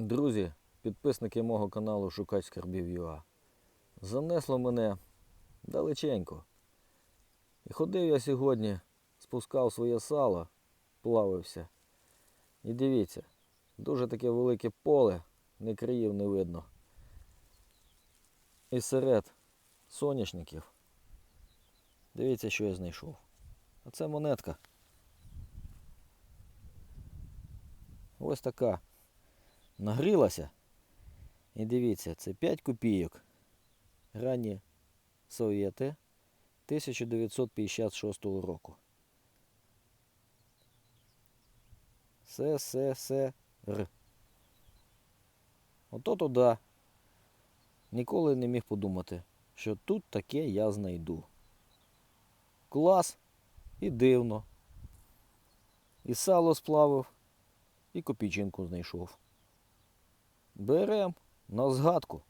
Друзі, підписники мого каналу Шукач Скарбів ЮА. Занесло мене далеченько. І ходив я сьогодні, спускав своє сало, плавився. І дивіться, дуже таке велике поле, ні країв не видно. І серед соняшників. Дивіться, що я знайшов. А це монетка. Ось така нагрілася. І дивіться, це 5 копійок. Ранні совєти 1956 року. СССР. Ото туди. Ніколи не міг подумати, що тут таке я знайду. Клас і дивно. І сало сплавив, і копійчинку знайшов. Берем на згадку.